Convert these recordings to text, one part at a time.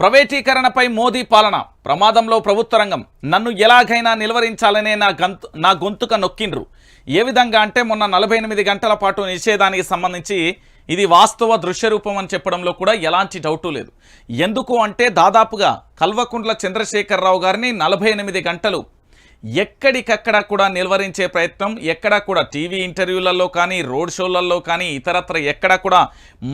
ప్రైవేటీకరణపై మోదీ పాలన. ప్రమాదంలో ప్రభుత్వ రంగం నన్ను ఎలాగైనా నిలువరించాలనే నా గంతు నా గొంతుక నొక్కిండ్రు. ఏ విధంగా అంటే మొన్న నలభై ఎనిమిది గంటల పాటు నిషేధానికి సంబంధించి ఇది వాస్తవ దృశ్యరూపం అని చెప్పడంలో కూడా ఎలాంటి డౌటు లేదు. ఎందుకు అంటే దాదాపుగా కల్వకుంట్ల చంద్రశేఖరరావు గారిని నలభై ఎనిమిది గంటలు ఎక్కడికక్కడ కూడా నిలువరించే ప్రయత్నం ఎక్కడ కూడా టీవీ ఇంటర్వ్యూలలో కానీ రోడ్ షోలలో కానీ ఇతరత్ర ఎక్కడ కూడా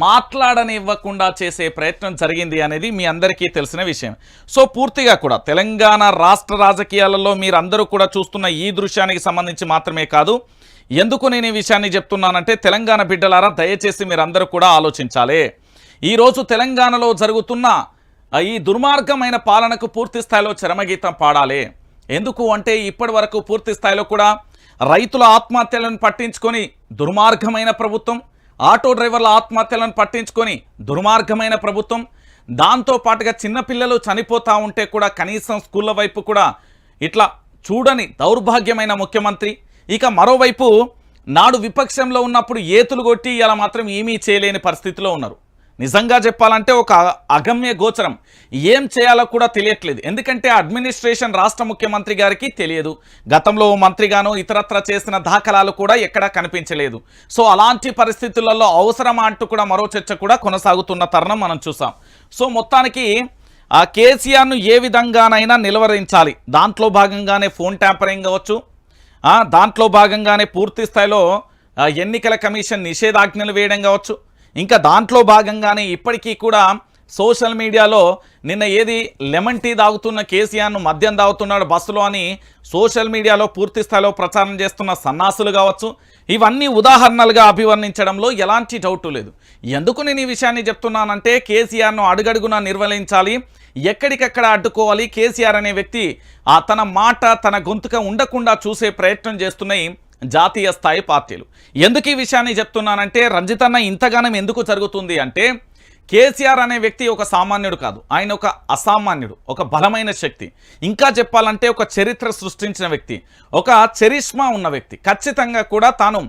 మాట్లాడనివ్వకుండా చేసే ప్రయత్నం జరిగింది అనేది మీ అందరికీ తెలిసిన విషయం. సో పూర్తిగా కూడా తెలంగాణ రాష్ట్ర రాజకీయాలలో మీరందరూ కూడా చూస్తున్న ఈ దృశ్యానికి సంబంధించి మాత్రమే కాదు ఎందుకు నేను ఈ విషయాన్ని చెప్తున్నానంటే తెలంగాణ బిడ్డలారా దయచేసి మీరందరూ కూడా ఆలోచించాలి. ఈరోజు తెలంగాణలో జరుగుతున్న ఈ దుర్మార్గమైన పాలనకు పూర్తి స్థాయిలో చరమగీతం పాడాలి. ఎందుకు అంటే ఇప్పటి వరకు పూర్తి స్థాయిలో కూడా రైతుల ఆత్మహత్యలను పట్టించుకొని దుర్మార్గమైన ప్రభుత్వం ఆటో డ్రైవర్ల ఆత్మహత్యలను పట్టించుకొని దుర్మార్గమైన ప్రభుత్వం దాంతో పాటుగా చిన్నపిల్లలు చనిపోతూ ఉంటే కూడా కనీసం స్కూళ్ళ వైపు కూడా ఇట్లా చూడని దౌర్భాగ్యమైన ముఖ్యమంత్రి. ఇక మరోవైపు నాడు విపక్షంలో ఉన్నప్పుడు ఏతులు కొట్టి ఇలా మాత్రం ఏమీ చేయలేని పరిస్థితిలో ఉన్నారు. నిజంగా చెప్పాలంటే ఒక అగమ్య గోచరం. ఏం చేయాలో కూడా తెలియట్లేదు. ఎందుకంటే అడ్మినిస్ట్రేషన్ రాష్ట్ర ముఖ్యమంత్రి గారికి తెలియదు. గతంలో ఓ మంత్రిగాను ఇతరత్ర చేసిన దాఖలాలు కూడా ఎక్కడా కనిపించలేదు. సో అలాంటి పరిస్థితులలో అవసరమా అంటూ కూడా మరో చర్చ కూడా కొనసాగుతున్న తరుణం మనం చూసాం. సో మొత్తానికి ఆ కేసీఆర్ను ఏ విధంగానైనా నిలవరించాలి. దాంట్లో భాగంగానే ఫోన్ ట్యాంపరింగ్ కావచ్చు. దాంట్లో భాగంగానే పూర్తి స్థాయిలో ఎన్నికల కమిషన్ నిషేధాజ్ఞలు వేయడం కావచ్చు. ఇంకా దాంట్లో భాగంగానే ఇప్పటికీ కూడా సోషల్ మీడియాలో నిన్న ఏది లెమన్ టీ తాగుతున్న కేసీఆర్ను మద్యం తాగుతున్నాడు బస్సులో అని సోషల్ మీడియాలో పూర్తి స్థాయిలో ప్రచారం చేస్తున్న సన్నాసులు కావచ్చు. ఇవన్నీ ఉదాహరణలుగా అభివర్ణించడంలో ఎలాంటి డౌటు లేదు. ఎందుకు నేను ఈ విషయాన్ని చెప్తున్నానంటే కేసీఆర్ను అడుగడుగునా నిర్వహించాలి ఎక్కడికక్కడ అడ్డుకోవాలి కేసీఆర్ అనే వ్యక్తి ఆ తన మాట తన గొంతుక ఉండకుండా చూసే ప్రయత్నం చేస్తున్నాయి. జాతీయ స్థాయి పార్టీలు. ఎందుకు ఈ విషయాన్ని చెప్తున్నానంటే రంజితన్న ఇంతగానం ఎందుకు జరుగుతుంది అంటే కేసీఆర్ అనే వ్యక్తి ఒక సామాన్యుడు కాదు. ఆయన ఒక అసామాన్యుడు ఒక బలమైన శక్తి. ఇంకా చెప్పాలంటే ఒక చరిత్ర సృష్టించిన వ్యక్తి ఒక చరిష్మా ఉన్న వ్యక్తి. ఖచ్చితంగా కూడా తాను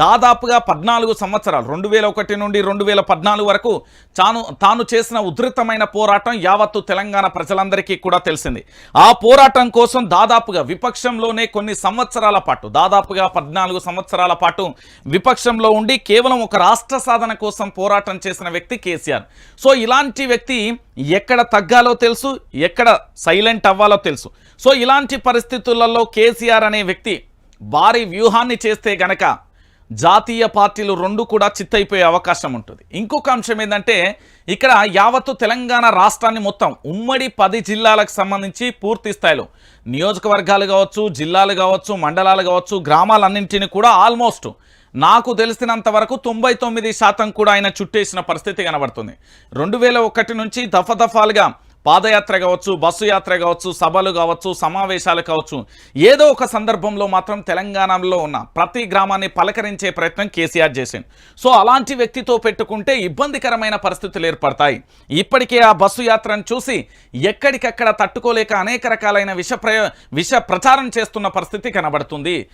దాదాపుగా పద్నాలుగు సంవత్సరాలు రెండు వేల ఒకటి నుండి రెండు వేల పద్నాలుగు వరకు తాను తాను చేసిన ఉధృతమైన పోరాటం యావత్తు తెలంగాణ ప్రజలందరికీ కూడా తెలిసింది. ఆ పోరాటం కోసం దాదాపుగా విపక్షంలోనే కొన్ని సంవత్సరాల పాటు దాదాపుగా పద్నాలుగు సంవత్సరాల పాటు విపక్షంలో ఉండి కేవలం ఒక రాష్ట్ర సాధన కోసం పోరాటం చేసిన వ్యక్తి కేసీఆర్. సో ఇలాంటి వ్యక్తి ఎక్కడ తగ్గాలో తెలుసు ఎక్కడ సైలెంట్ అవ్వాలో తెలుసు. సో ఇలాంటి పరిస్థితులలో కేసీఆర్ అనే వ్యక్తి భారీ వ్యూహాన్ని చేస్తే గనక జాతీయ పార్టీలు రెండు కూడా చిత్తైపోయే అవకాశం ఉంటుంది. ఇంకొక అంశం ఏంటంటే ఇక్కడ యావత్తు తెలంగాణ రాష్ట్రాన్ని మొత్తం ఉమ్మడి పది జిల్లాలకు సంబంధించి పూర్తి స్థాయిలో నియోజకవర్గాలు కావచ్చు జిల్లాలు కావచ్చు మండలాలు కావచ్చు గ్రామాలన్నింటినీ కూడా ఆల్మోస్ట్ నాకు తెలిసినంత వరకు తొంభై తొమ్మిది శాతం కూడా ఆయన చుట్టేసిన పరిస్థితి కనబడుతుంది. రెండు వేల ఒకటి నుంచి దఫదఫాలుగా పాదయాత్ర కావచ్చు బస్సు యాత్ర కావచ్చు సభలు కావచ్చు సమావేశాలు కావచ్చు ఏదో ఒక సందర్భంలో మాత్రం తెలంగాణలో ఉన్న ప్రతి గ్రామాన్ని పలకరించే ప్రయత్నం కేసీఆర్ చేసింది సో అలాంటి వ్యక్తితో పెట్టుకుంటే ఇబ్బందికరమైన పరిస్థితులు ఏర్పడతాయి. ఇప్పటికే ఆ బస్సు యాత్రను చూసి ఎక్కడికక్కడ తట్టుకోలేక అనేక రకాలైన విష విష ప్రచారం చేస్తున్న పరిస్థితి కనబడుతుంది.